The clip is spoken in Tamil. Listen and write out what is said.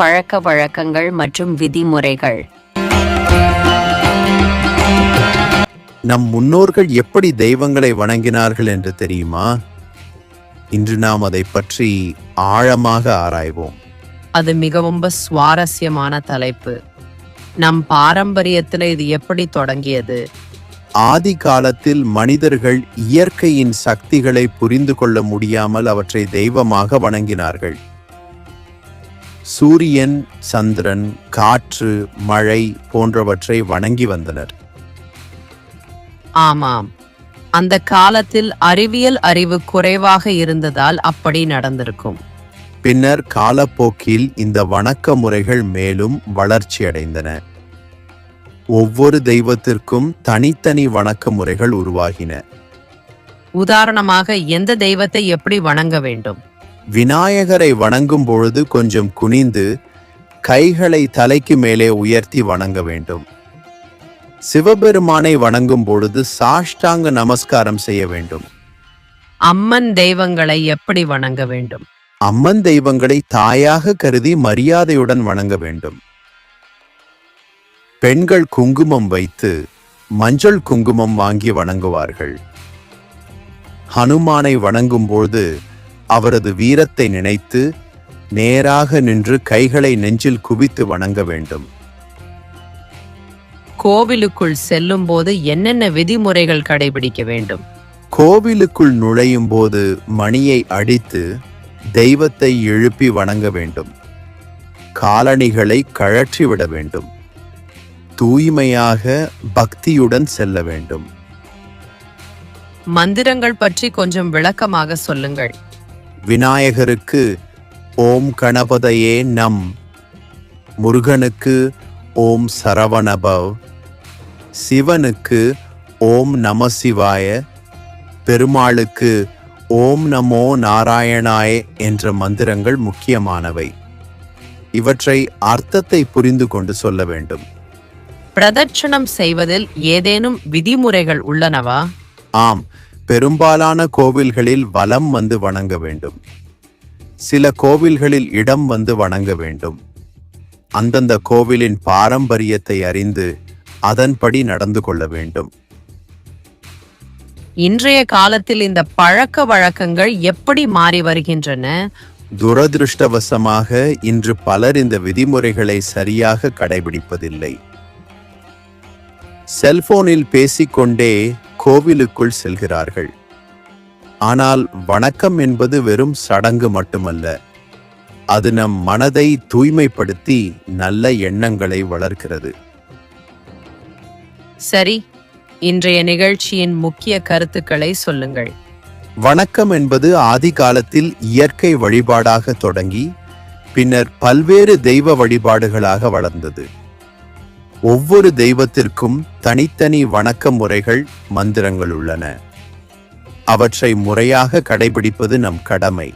பழக்க வழக்கங்கள் மற்றும் விதிமுறைகள். நம் முன்னோர்கள் எப்படி தெய்வங்களை வணங்கினார்கள் என்று தெரியுமா? இன்று நாம் அதை பற்றி ஆழமாக ஆராய்வோம். அது மிகவும் சுவாரஸ்யமான தலைப்பு. நம் பாரம்பரியத்துல இது எப்படி தொடங்கியது? ஆதி காலத்தில் மனிதர்கள் இயற்கையின் சக்திகளை புரிந்து கொள்ள முடியாமல் அவற்றை தெய்வமாக வணங்கினார்கள். சூரியன் சந்திரன் காற்று மழை போன்றவற்றை வணங்கி வந்தனர். ஆமாம். அந்த காலத்தில் அறிவியல் அறிவு குறைவாக இருந்ததால் அப்படி நடந்திருக்கும். பின்னர் காலப்போக்கில் இந்த வணக்க முறைகள் மேலும் வளர்ச்சியடைந்தன ஒவ்வொரு தெய்வத்திற்கும் தனித்தனி வணக்க முறைகள் உருவாகின. உதாரணமாக எந்த தெய்வத்தை எப்படி வணங்க வேண்டும்? விநாயகரை வணங்கும் பொழுது கொஞ்சம் குனிந்து கைகளை தலைக்கு மேலே உயர்த்தி வணங்க வேண்டும். சிவபெருமானை வணங்கும் பொழுது சாஷ்டாங்க நமஸ்காரம் செய்ய வேண்டும். அம்மன் தெய்வங்களை எப்படி வணங்க வேண்டும்? அம்மன் தெய்வங்களை தாயாக கருதி மரியாதையுடன் வணங்க வேண்டும். பெண்கள் குங்குமம் வைத்து மஞ்சள் குங்குமம் வாங்கி வணங்குவார்கள். ஹனுமானை வணங்கும்போது அவரது வீரத்தை நினைத்து நேராக நின்று கைகளை நெஞ்சில் குவித்து வணங்க வேண்டும். கோவிலுக்குள் செல்லும் போது என்னென்ன விதிமுறைகள் கடைபிடிக்க வேண்டும்? கோவிலுக்குள் நுழையும் போது மணியை அடித்து தெய்வத்தை எழுப்பி வணங்க வேண்டும். காலணிகளை கழற்றி விட வேண்டும். தூய்மையாக பக்தியுடன் செல்ல வேண்டும். மந்திரங்கள் பற்றி கொஞ்சம் விளக்கமாக சொல்லுங்கள். விநாயகருக்கு ஓம் கணபதையே நம். முருகனுக்கு ஓம் சரவணபவ். சிவனுக்கு ஓம் நம சிவாய. பெருமாளுக்கு ஓம் நமோ நாராயணாய என்ற மந்திரங்கள் முக்கியமானவை. இவற்றை அர்த்தத்தை புரிந்து கொண்டு சொல்ல வேண்டும். பிரதட்சணம் செய்வதில் ஏதேனும் விதிமுறைகள் உள்ளனவா? ஆம். பெரும்பாலான கோவில்களில் வலம் வந்து வணங்க வேண்டும். சில கோவில்களில் இடம் வந்து வணங்க வேண்டும். அந்தந்த கோவிலின் பாரம்பரியத்தை அறிந்து அதன்படி நடந்து கொள்ள வேண்டும். இன்றைய காலத்தில் இந்த பழக்க வழக்கங்கள் எப்படி மாறி வருகின்றன? துரதிருஷ்டவசமாக இன்று பலர் இந்த விதிமுறைகளை சரியாக கடைபிடிப்பதில்லை. செல்போனில் பேசிக்கொண்டே கோவிலுக்குள் செல்கிறார்கள். ஆனால் வணக்கம் என்பது வெறும் சடங்கு மட்டுமல்ல. அது நம் மனதை தூய்மைப்படுத்தி நல்ல எண்ணங்களை வளர்க்கிறது. சரி இன்றைய நிகழ்ச்சியின் முக்கிய கருத்துக்களை சொல்லுங்கள். வணக்கம் என்பது ஆதி காலத்தில் இயற்கை வழிபாடாக தொடங்கி பின்னர் பல்வேறு தெய்வ வழிபாடுகளாக வளர்ந்தது. ஒவ்வொரு தெய்வத்திற்கும் தனித்தனி வணக்க முறைகள் மந்திரங்கள் உள்ளன. அவற்றை முறையாக கடைபிடிப்பது நம் கடமை.